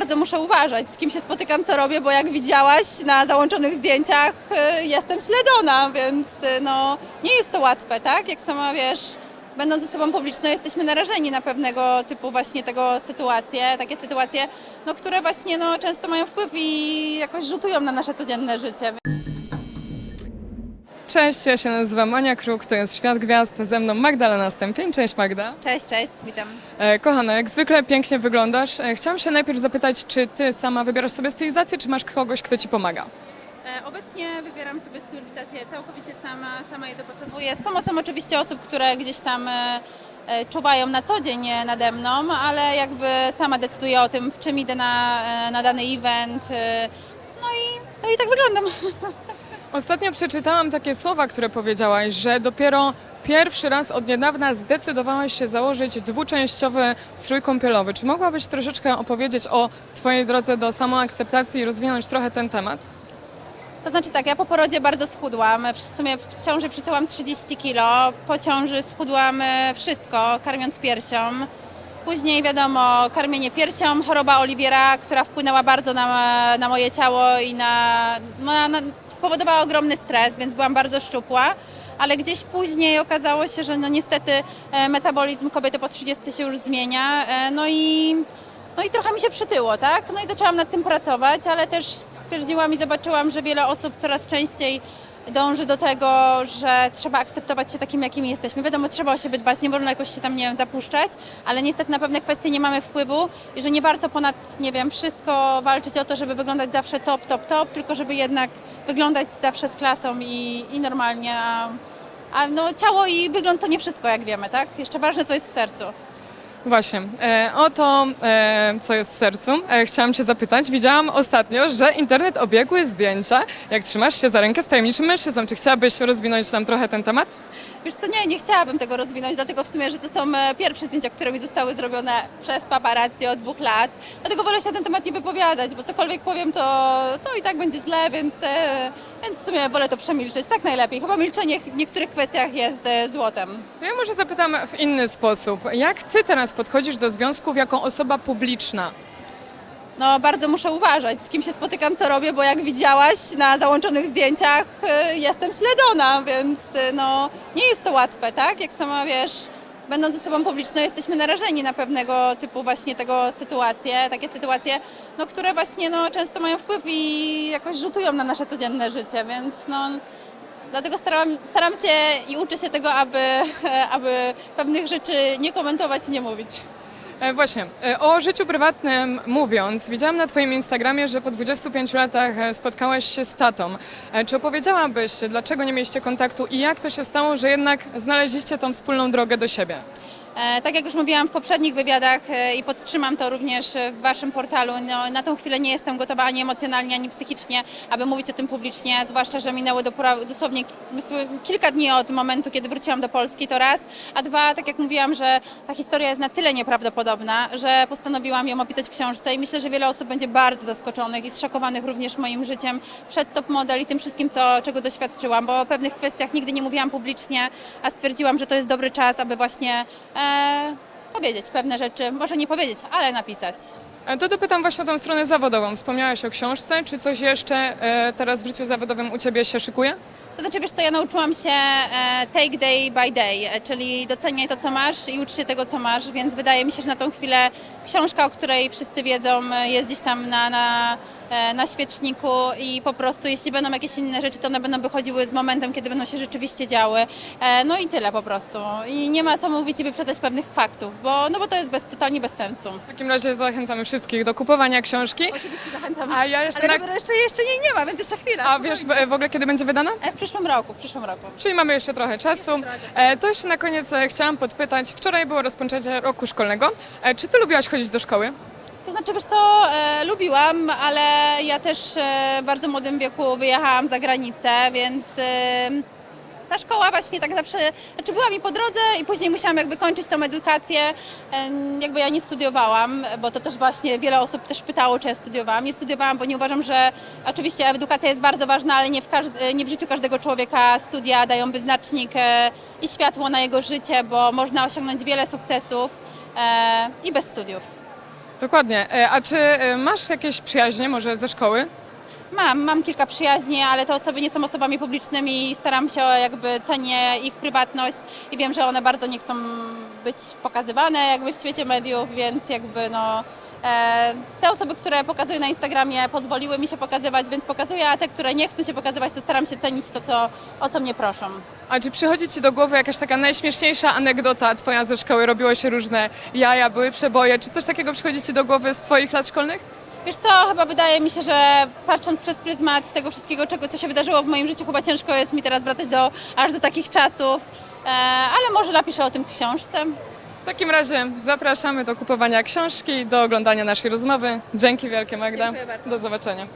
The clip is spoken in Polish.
bardzo muszę uważać, z kim się spotykam, co robię, bo jak widziałaś na załączonych zdjęciach, y, jestem śledzona, więc y, no, nie jest to łatwe, tak? Jak sama wiesz, będąc osobą publiczną, jesteśmy narażeni na pewnego typu właśnie tego sytuacje, takie sytuacje, no, które właśnie no, często mają wpływ i jakoś rzutują na nasze codzienne życie. Cześć, ja się nazywam Ania Kruk, to jest Świat Gwiazd, ze mną Magdalena Stępień. Cześć Magda. Cześć, cześć, witam. E, kochana, jak zwykle pięknie wyglądasz. E, chciałam się najpierw zapytać, czy ty sama wybierasz sobie stylizację, czy masz kogoś, kto ci pomaga? E, Obecnie wybieram sobie stylizację całkowicie sama, sama je dopasowuję, z pomocą oczywiście osób, które gdzieś tam e, e, czuwają na co dzień e, nade mną, ale jakby sama decyduję o tym, w czym idę na, e, na dany event. e, No i, no i tak wyglądam. Ostatnio przeczytałam takie słowa, które powiedziałaś, że dopiero pierwszy raz od niedawna zdecydowałaś się założyć dwuczęściowy strój kąpielowy. Czy mogłabyś troszeczkę opowiedzieć o twojej drodze do samoakceptacji i rozwinąć trochę ten temat? To znaczy tak, ja po porodzie bardzo schudłam, w sumie w ciąży przytyłam 30 kg, po ciąży schudłam e, wszystko, karmiąc piersią. Później wiadomo, karmienie piersią, choroba Oliwiera, która wpłynęła bardzo na, na moje ciało i na, no, na, na, spowodowała ogromny stres, więc byłam bardzo szczupła. Ale gdzieś później okazało się, że no niestety e, metabolizm kobiety po 30 się już zmienia. E, no i no i trochę mi się przytyło, tak? No i zaczęłam nad tym pracować, ale też stwierdziłam i zobaczyłam, że wiele osób coraz częściej dąży do tego, że trzeba akceptować się takim, jakimi jesteśmy. Wiadomo, trzeba o siebie dbać, nie wolno jakoś się tam, nie wiem, zapuszczać, ale niestety na pewne kwestie nie mamy wpływu i że nie warto ponad, nie wiem, wszystko walczyć o to, żeby wyglądać zawsze top, top, top, tylko żeby jednak wyglądać zawsze z klasą i, i normalnie. A, a no, ciało i wygląd to nie wszystko, jak wiemy, tak? Jeszcze ważne, co jest w sercu. Właśnie, e, o to, e, co jest w sercu, e, chciałam Cię zapytać. Widziałam ostatnio, że internet obiegły zdjęcia, jak trzymasz się za rękę z tajemniczym mężczyzną. Czy chciałabyś rozwinąć tam trochę ten temat? Wiesz co, nie, nie chciałabym tego rozwinąć, dlatego w sumie, że to są e, pierwsze zdjęcia, które mi zostały zrobione przez paparazzi od dwóch lat. Dlatego wolę się na ten temat nie wypowiadać, bo cokolwiek powiem, to, to i tak będzie źle, więc, e, więc w sumie wolę to przemilczeć. Tak najlepiej. Chyba milczenie w niektórych kwestiach jest e, złotem. To ja może zapytam w inny sposób. Jak Ty teraz podchodzisz do związków jako osoba publiczna? No bardzo muszę uważać, z kim się spotykam, co robię, bo jak widziałaś na załączonych zdjęciach, e, jestem śledzona, więc e, no nie jest to łatwe, tak? Jak sama wiesz, będąc osobą publiczną, jesteśmy narażeni na pewnego typu właśnie tego sytuacje, takie sytuacje, no, które właśnie no, często mają wpływ i jakoś rzutują na nasze codzienne życie, więc no dlatego staram, staram się i uczę się tego, aby, aby pewnych rzeczy nie komentować i nie mówić. E, Właśnie, e, o życiu prywatnym mówiąc, widziałam na Twoim Instagramie, że po 25 latach e, spotkałaś się z tatą. Czy opowiedziałabyś, dlaczego nie mieliście kontaktu i jak to się stało, że jednak znaleźliście tą wspólną drogę do siebie? E, Tak jak już mówiłam w poprzednich wywiadach e, i podtrzymam to również w Waszym portalu, no, na tą chwilę nie jestem gotowa ani emocjonalnie, ani psychicznie, aby mówić o tym publicznie, zwłaszcza, że minęło dosłownie kilka dni od momentu, kiedy wróciłam do Polski, to raz, a dwa, tak jak mówiłam, że ta historia jest na tyle nieprawdopodobna, że postanowiłam ją opisać w książce i myślę, że wiele osób będzie bardzo zaskoczonych i zszokowanych również moim życiem przed top model i tym wszystkim, co, czego doświadczyłam, bo o pewnych kwestiach nigdy nie mówiłam publicznie, a stwierdziłam, że to jest dobry czas, aby właśnie e, powiedzieć pewne rzeczy, może nie powiedzieć, ale napisać. To dopytam właśnie o tą stronę zawodową. Wspomniałaś o książce, czy coś jeszcze e, teraz w życiu zawodowym u Ciebie się szykuje? To znaczy, wiesz co, ja nauczyłam się e, take day by day, e, czyli doceniaj to, co masz i ucz się tego, co masz, więc wydaje mi się, że na tą chwilę książka, o której wszyscy wiedzą, e, jest gdzieś tam na, na, na świeczniku i po prostu, jeśli będą jakieś inne rzeczy, to one będą wychodziły z momentem, kiedy będą się rzeczywiście działy. E, No i tyle po prostu. I nie ma co mówić i wyprzedzać pewnych faktów, bo, no bo to jest bez, totalnie bez sensu. W takim razie zachęcamy wszystkich do kupowania książki. Oczywiście zachęcam. A ja jeszcze Ale na... jeszcze, jeszcze jej nie ma, więc jeszcze chwila. A wiesz w, w ogóle kiedy będzie wydana? E, W przyszłym roku, w przyszłym roku. Czyli mamy jeszcze trochę czasu. E, To jeszcze na koniec e, chciałam podpytać. Wczoraj było rozpoczęcie roku szkolnego. E, Czy ty lubiłaś chodzić do szkoły? To znaczy, wiesz to e, lubiłam, ale ja też e, w bardzo młodym wieku wyjechałam za granicę, więc e, ta szkoła właśnie tak zawsze, znaczy była mi po drodze i później musiałam jakby kończyć tą edukację. E, jakby ja nie studiowałam, bo to też właśnie wiele osób też pytało, czy ja studiowałam. Nie studiowałam, bo nie uważam, że oczywiście edukacja jest bardzo ważna, ale nie w, każd- nie w życiu każdego człowieka studia dają wyznacznik e, i światło na jego życie, bo można osiągnąć wiele sukcesów e, i bez studiów. Dokładnie. E, A czy e, masz jakieś przyjaźnie może ze szkoły? Mam, mam kilka przyjaźni, ale te osoby nie są osobami publicznymi i staram się jakby cenię ich prywatność i wiem, że one bardzo nie chcą być pokazywane jakby w świecie mediów, więc jakby no te osoby, które pokazuję na Instagramie pozwoliły mi się pokazywać, więc pokazuję, a te, które nie chcą się pokazywać, to staram się cenić to, co, o co mnie proszą. A czy przychodzi Ci do głowy jakaś taka najśmieszniejsza anegdota Twoja ze szkoły? Robiło się różne jaja, były przeboje. Czy coś takiego przychodzi Ci do głowy z Twoich lat szkolnych? Wiesz co, chyba wydaje mi się, że patrząc przez pryzmat tego wszystkiego, czego, co się wydarzyło w moim życiu, chyba ciężko jest mi teraz wracać do, aż do takich czasów, e, ale może napiszę o tym w książce. W takim razie zapraszamy do kupowania książki, do oglądania naszej rozmowy. Dzięki wielkie Magda. Dziękuję bardzo. Do zobaczenia.